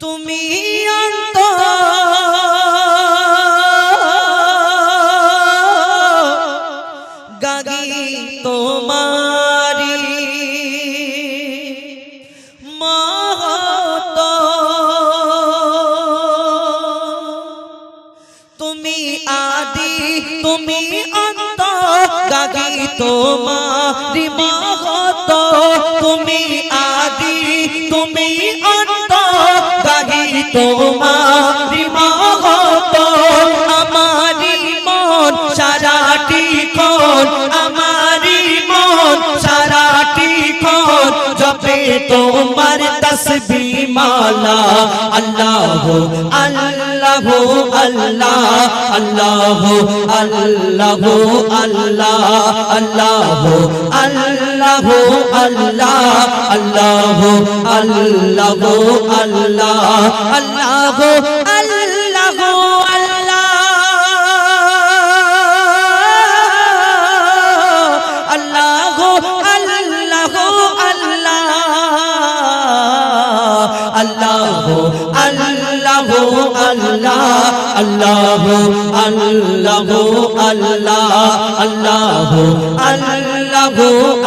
তুমি তোমার তসবি মালা। আল্লাহ আল্লাহ আল্লাহ আল্লাহ আল্লাহ আল্লাহ আল্লাহ আল্লাহ আল্লাহ আল্লাহ আল্লাহ আল্লাহ আল্লাহ আল্লাহ আল্লাহ আল্লাহ আল্লাহ আল্লাহ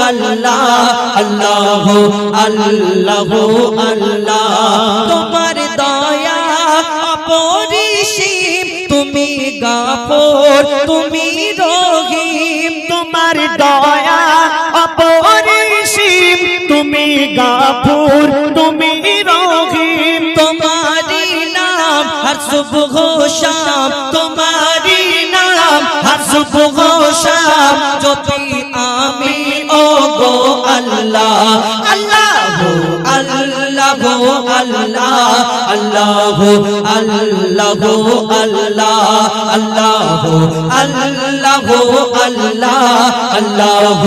আল্লাহ আল্লাহ আল্লাহ। তোমার দয়া অপরিসীম, তুমি গাফর, তুমি রহিম। তোমার দয়া অপরিসীম, তুমি গাফুর শাম তোমারি নাম হর সুবহ শাম যদি আমি ও গো আল্লাহ আল্লাহ আল্লাহ আল্লাহ আল্লাহ আল্লাহ আল্লাহ আল্লাহ আল্লাহ আল্লাহ আল্লাহ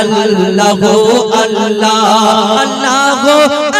আল্লাহ আল্লাহ আল্লাহ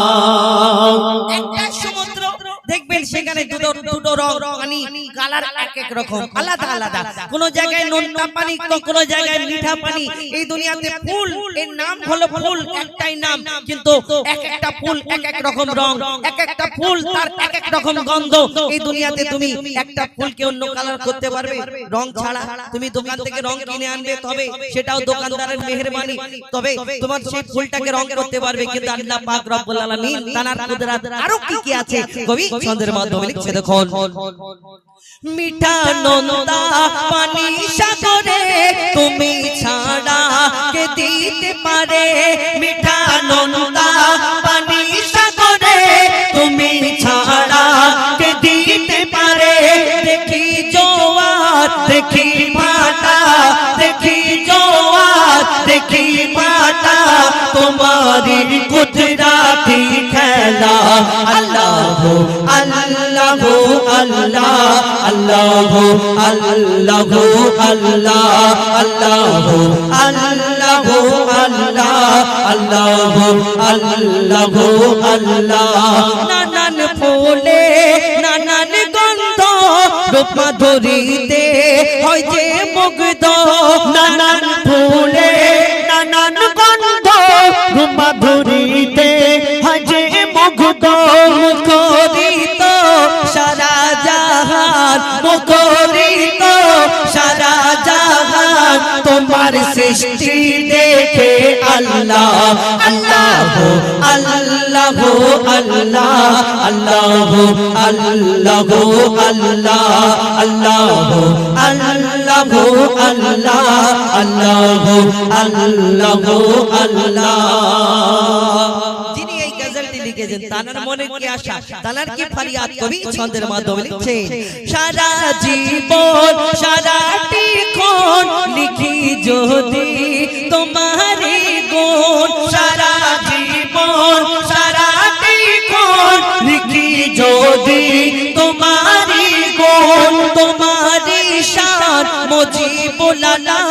সেখানে দুটো দুটো রং কালার এক এক রকম, আলাদা আলাদা। কোন জায়গায় পানি কোন জায়গায় মিঠা পানি। এই দুনিয়াতে ফুল, এর নাম হলো ফুল, একটাই নাম। কিন্তু এক একটা ফুল এক এক রকম রং, এক একটা ফুল তার এক এক রকম গন্ধ। এই দুনিয়াতে তুমি একটা ফুলকে অন্য কালার করতে পারবে। রং ছাড়া তুমি দোকান থেকে রং কিনে আনবে তবে সেটাও দোকানদারের মেহেরবানি। তবে তোমার সেই ফুলটাকে রং করতে পারবে। কিন্তু আল্লাহ পাক রব্বুল আলামিন তার কুদরত আরও কি কি আছে? কবি ছন্দের মাধ্যমে লিখছে দেখুন। মিঠা নন্দা পানি সাগরে তুমি ছাড়া কে দিতে পারে? মিঠা নন্দা পানি সাগরে তুমি ছাড়া কে দিতে পারে? দেখি জোয়ার দেখি ভাটা দেখি জোয়ার দেখি ভাটা তোমারি কুদরাতি খেলা। আল্লাহ আল্লাহ আল্লাহ আল্লাহ আল্লাহ আল্লাহ আল্লাহ আল্লাহ আল্লাহ আল্লাহ নানান ফুলে, নানান গন্ধ রূপা ধরিতে হয় যে মুগ্ধ। নানান ফুলে, নানান গন্ধ রূপা ধরিতে হয় যে মুগ্ধ। মুখরিত সৃষ্টি দেখে আল্লাহ। আল্লাহ আল্লাহ আল্লাহ। আল্লাহ আল্লাহ আল্লাহ। আল্লাহ আল্লাহ আল্লাহ। আল্লাহ আল্লাহ গজলটি লিখেছেন তানার মনে কি আশা? তানার কি ফারিয়াদ কবি ছন্দের মাধ্যমে লিখছেন? সারা জীবন সারাটি কোন লিখি যদি তোমারে গুণ। সারা জীবন সারাটি কোন লিখি যদি তোমারে গুণ। তোমারে শান মুজিবুল্লাহ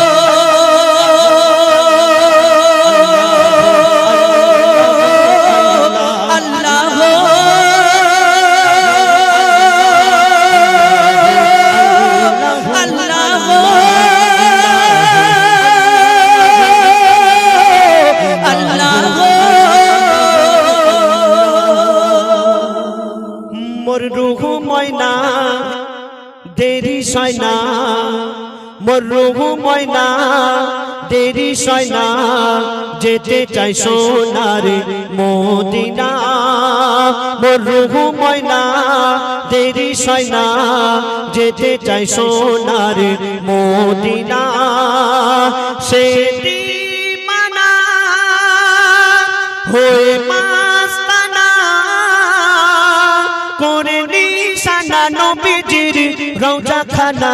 রুহু ময়না দেরি সয়না, যেতে চাই সোনার মদিনা। মোর রুহু ময়না, দেরি সয়না, যেতে চাই সোনার মদিনা। সে মানা, হয়ে রওজা খানা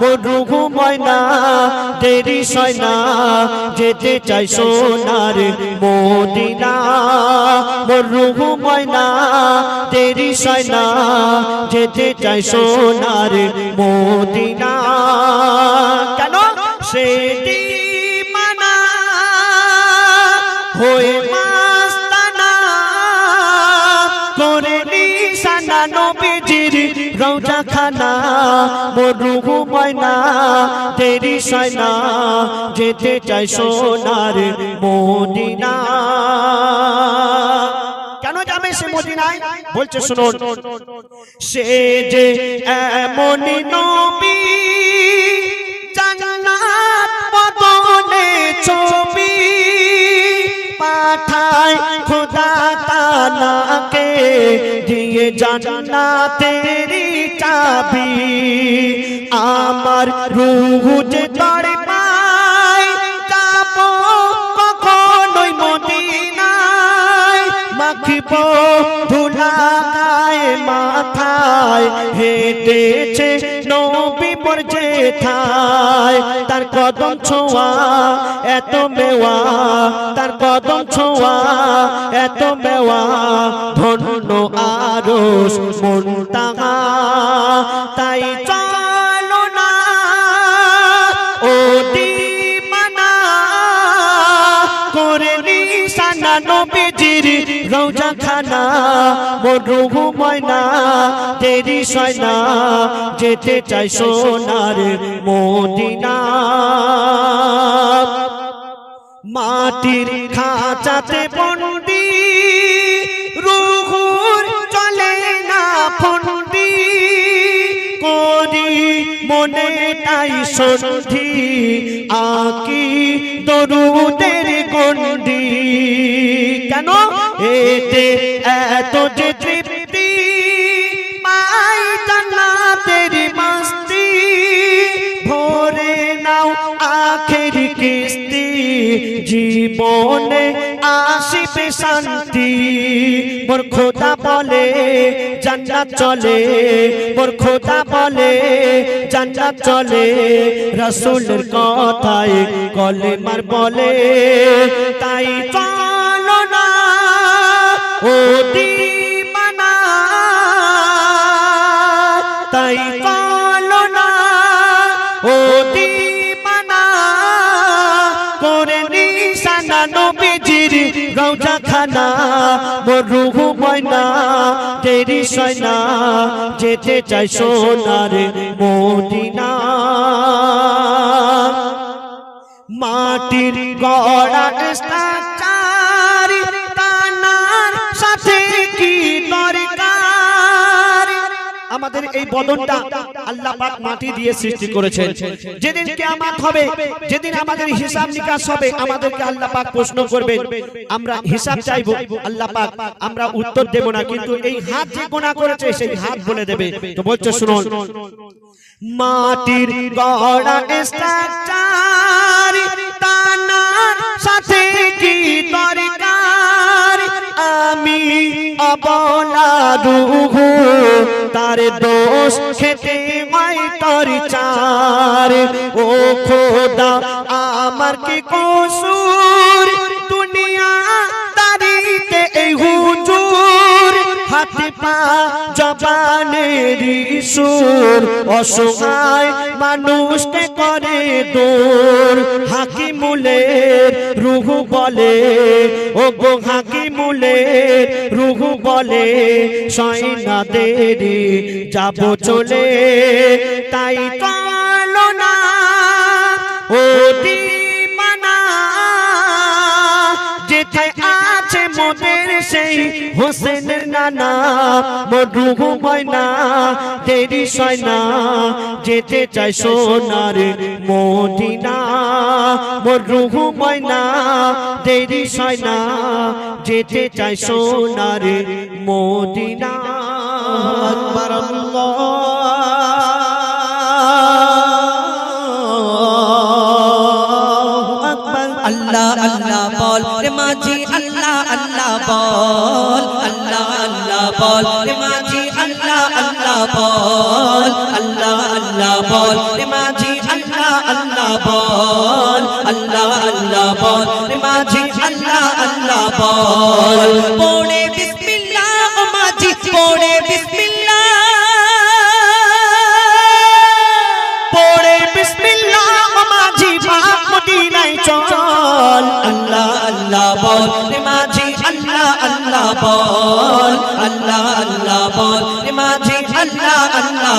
মরুহু ময়না দেরি সয়না, যেতে চাই সোনার মদিনা। মরুহু ময়না দেরি সয়না, যেতে চাই সোনার মদিনা। কেন? সে মানা, হয়ে রওজা খানা মরুহু ময়না তেরি সয়না যেতে চাই সোনার মদিনা। কেন যাবে সে মদিনায়? বলছে, শুনুন। সে যে এমনই নবী, জান্নাত বদনে ছবি পাঠায় খোদা তালাকে দিয়ে জানা তেরি চাবি আমার রুহ যে মাথায় হেঁটেছে নবী পর থায় তার কদম ছোঁয়া এত মেওয়া, তার কদম ছোঁয়া এত মেওয়া। ধন্য আরস মনতাহা খানা মরুহু ময়না দেরি সয়না যেতে চাই সোনার মদিনা। মাটির খাঁচাতে বন্দি মনে তাই সন্ধি আকি দরুদের গন্ডি কেন? এতে এত যে তৃপ্তি, পাই জান্নাতের মাস্তি। ভরে নাও আখের কিস্তি, জীবনে আসিবে শান্তি। মোর খোদা বলে, জান্নাত চলে। মোর খোদা বলে, জান্নাত চলে। রসুলের কথায় কলেমার বলে, তাই চলো না, ও রওজা খানা মোর রুহু ময়না তেরি সয়না যেতে চাই সোনার মদিনা। মাটির গড়া স্ট্রাকচার আমাদের এই বদনটা আল্লাহ পাক মাটি দিয়ে সৃষ্টি করেছেন। যেদিন কিয়ামত হবে যেদিন আমাদের হিসাব নিকাশ হবে আমাদেরকে আল্লাহ পাক প্রশ্ন করবেন আমরা হিসাব চাইব আল্লাহ পাক আমরা উত্তর দেব না কিন্তু এই হাত যে গোনা করেছে সেই হাত বলে দেবে। তো বলছো শুনুন। মাটির গড়া স্ট্রাকচার তানার সাথে কি দরকার আমি অবলা রুহু তার দোষ খেতে হয় তোর চার। ও খোদা, আমার কি কসুর? দুনিয়া দাঁড়িতে এই হুজুর, হাতে পা জবানের সুর অসহায় মানুষকে করে দূর, হাকিমুলের রুহু বলে, ও গো হাকিমুলের রুহু বলে সাইনা দেরি যাব চলে। তাই কালো না, ও দিমানা হোসেনের নানা মরুহু ময়না দেরি সয়না যেতে চাই সোনার মদিনা। মরুহু ময়না দেরি সয়না যেতে চাই সোনার মদিনা। আকবার আল্লাহ। আল্লাহ আল্লাহ বল রে মাঝি আল্লাহ বল আল্লাহ আল্লাহ বল। মাঝি আল্লাহ আল্লাহ বল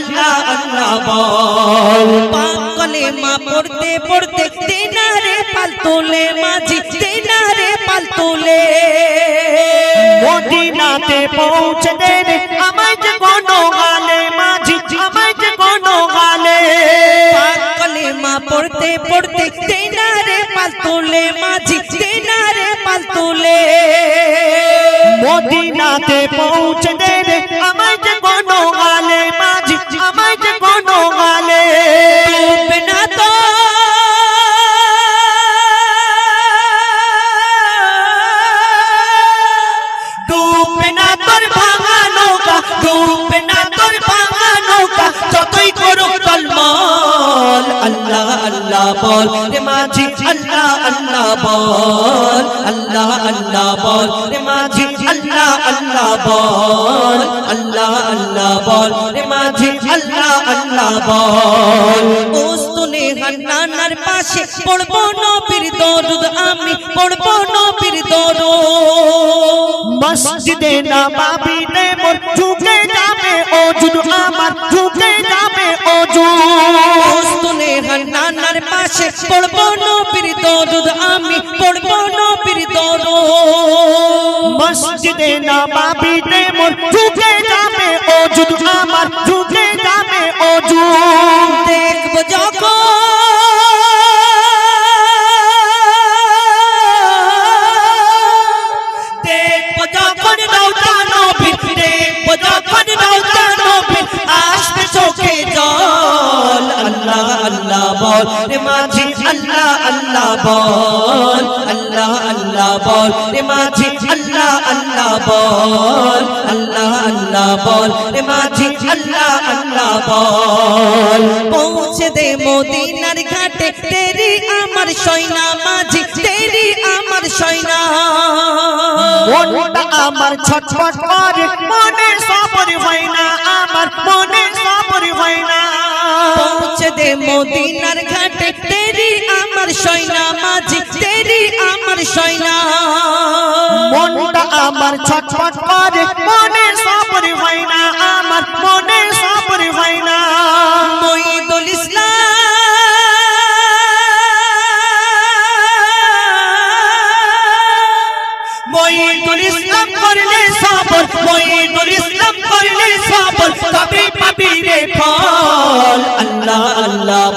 আল্লাহ আল্লাহ বল। পাকলে মা পড়তে পড়তে তেনারে পাল তোলে মাঝি তেনারে পাল তোলে মদিনাতে পৌঁছে দেবে আমায় যে কোনো গালে মাঝি আমায় যে কোনো গালে। পাকলে মা পড়তে পড়তে তেনারে পাল তোলে মাঝি তেনারে পাল তোলে মদিনাতে পৌঁছে আমায় যে আল্লাহ বল রে মাঝি, আল্লাহ আল্লাহ বল, আল্লাহ আল্লাহ বল রে মাঝি, আল্লাহ আল্লাহ বল, আল্লাহ আল্লাহ বল রে মাঝি, আল্লাহ আল্লাহ বল। ওস্তুনে হান্নানার পাশে পড়ব নবীর দরুদ, আমি পড়ব নবীর দরুদ। মসজিদে নবাবিতে মোর ঝুঁকে যাবে ও জুদু আমার ঝুঁকে যাবে ও ওস্তুনে পাশে পড়ব নবীর দরুদ আমি, পড়ব নবীর দরুদ। মসজিদে নবাবিতে মোর ঝুঁকে যাবে ও জুদু আমার। মাঝি, আল্লাহ আল্লাহ বল, আল্লাহ আল্লাহ বল। রে মাঝি, আল্লাহ আল্লাহ বল, আল্লাহ আল্লাহ বল। রে মাঝি, আল্লাহ আল্লাহ বল। পৌঁছে দে মোদিনার ঘাটে, তেরি আমার সৈনা মাঝি আমার সৈনা মনটা আমার ছটফট করে মনে সবর হয় না আমার মনে সবর চোখে মদিনার ঘাটে তেরি আমার সয়না মাঝি তেরি আমার সয়না। মনটা আমার ছটফট করে মনে সবর হয় না আমার মনে সবর হয় না মঈদুল ইসলাম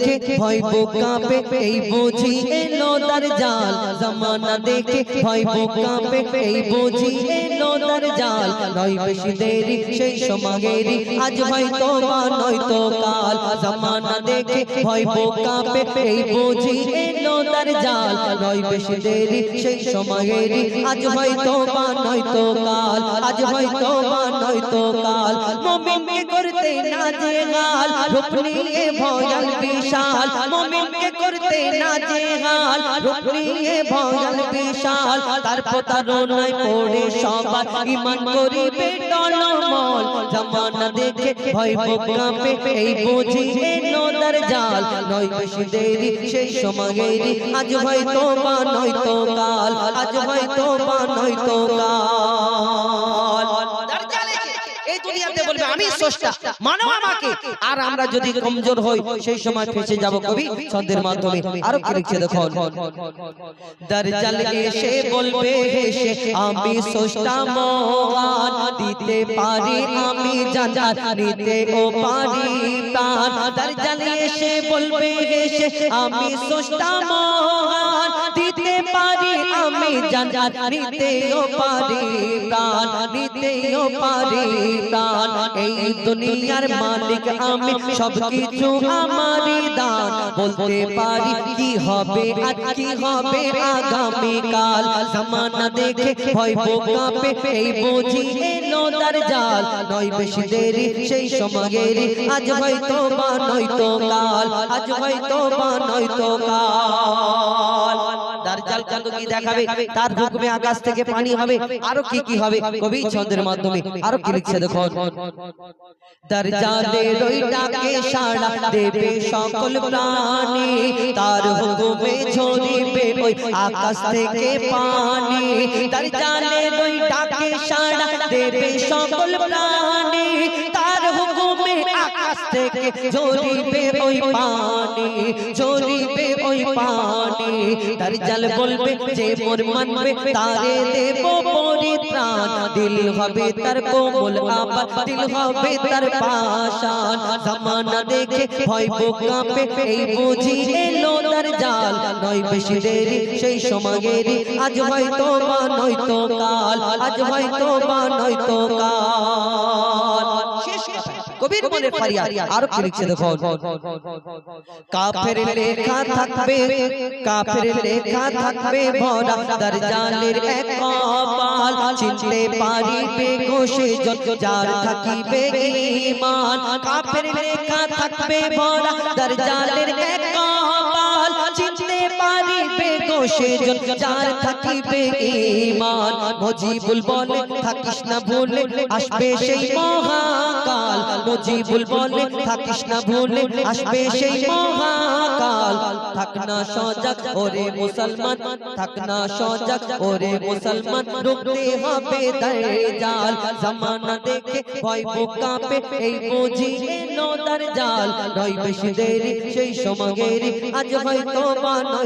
দেখে ভয় কাঁপে এই বুঝি এলো দার জাল জমানা দেখে ভয় কাঁপে এই বুঝি এলো দার জাল। নয় বেশি দেরি সেই সমাগেরি আজ হয়তো বা নয়তো কাল। জমানা দেখে ভয় কাঁপে। এই বুঝি এলো দার জাল। নয় বেশি দেরি সেই সমাগেরি আজ হয়তো বা নয়তো কাল। আজ হয়তো বা নয়তো কাল। মুমিনকে করতে না যে হাল রূপ নিয়ে ভয়াল বিশাল। মুমিনকে করতে না যে হাল রূপ নিয়ে ভয়াল বিশাল। তার প্রতারণায় পড়ে সবার ইমান করিবে টলমল জামানা দেখে ভয় কাঁপে, এই বুঝি তার জাল। নয় বেশি দেরি, সেই সমাগেরি আজ হয়তো বা নয়তো কাল। আজ হয়তো বা নয়তো কাল। দুনিয়াতে বলবে আমি স্রষ্টা। মানো আমাকে। আর আমরা যদি কমজোর হই সেই সময় ফেসে যাব কবি ছন্দের মাধ্যমে। আরও কি লিখছে দেখো দরজাল এসে বলবে হেসে আমি স্রষ্টা মহান। দিতে পারি আমি জান্নাত নিতে ও পারি প্রাণ দরজাল এসে বলবে হেসে আমি স্রষ্টা মহান পারি, আমি জান্নাত নিতে ও পারি, প্রাণ নিতে ও পারি, প্রাণ। এই দুনিয়ার মালিক আমি সব কিছু আমারই দান। বলতে পারি, কি হবে আর কি হবে আগামী কাল জামানা দেখে ভয় কাঁপে, এই বুঝি তার জাল। নয় বেশি দেরি, সেই সমাগেরি আজ হয়তো বা নয়তো কাল। আজ হয়তো বা নয়তো কাল। দার্জাল কত কি দেখাবে? তার হুকুমে আকাশ থেকে পানি হবে। আরও কি কি হবে? কবি ছন্দের মাধ্যমে আরও কি লিখছে দেখো দরজালে রই ডাকে সাড়া দেবে সকল প্রাণী। তার হুকুমে ঝরিবে ওই আকাশ থেকে পানি। দরজালে রই ডাকে সাড়া দেবে সকল প্রাণী। তার আকাশ থেকে ঝরিবে ওই পানি ঝরিবে ওই পানি। দরজাল বলবে যে মোর মানবে, তারে দেব পরিত্রাণ দিল হবে তার কোমল আবার, দিল হবে তার পাশান জামানা দেখে ভয় কাঁপে, এই বুঝি এলো তার জাল। নয় বেশি দেরি, সেই সমাগেরি আজ হয়তো বা নয়তো কাল। আজ হয়তো বা নয়তো কাল। কবির মনের ফারিয়াদ। আর কি লিখছে দেখো? কাফের লেখা থাকবে কাফের লেখা থাকবে ভরা দরজালের এক কপাল। চিনতে পারিবে কোষে যত যার থাকিবে ঈমান। কাফের লেখা থাকবে ভরা দরজালের এক কপাল ওরে মুসলমান, থাক না সজাগ, ওরে মুসলমান, রুখতে হবে জাল জামানা দেখে এই বুঝি এলো তার জাল নয় বেশি দেরি, সেই সমাগেরি আজ হয়তো বা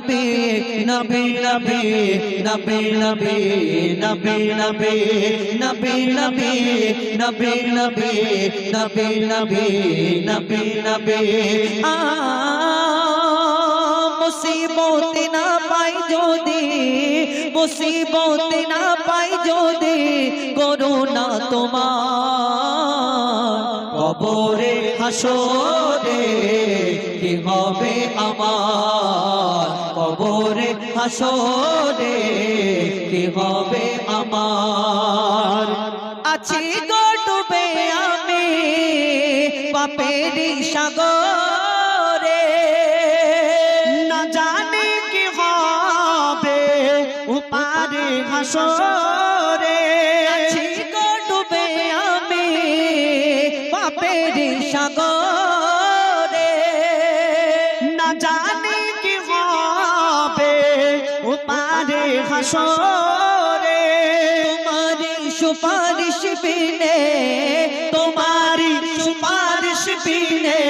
নবী নবী নবী নবী নবী নবী নবী নবী নবী নবী নবী নবী নবী নবী নবী আ মুসিবত না পাই যদি মুসিবত না পাই যদি করোনা তোমার কবরে হাসরে, কি হবে আমার? কবরে হাসরে, কি হবে আমার? আছি গো ডুবে আমি পাপের সাগরে। না জানি কি হবে, উপারে হাসরে। পাপের সাগরে, না জানি কি হবে উপারে হাসরে। তোমারি সুপারিশ বিনে তোমারি সুপারিশ বিনে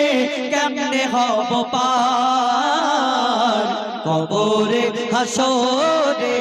কেমনে হব পার? কবরে হাসরে।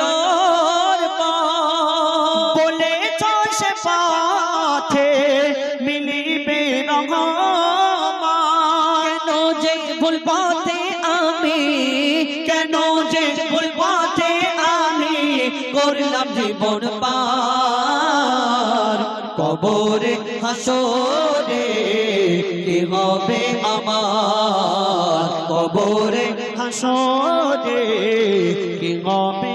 আলোর। বলেছ সে পথে মিলিবে কেন যে ভুল পথে আমি কেন যে ভুল পথে আমি করলাম জীবন পার। কবরে হাসরে কি হবে আমার? কবরে হাসরে কি হবে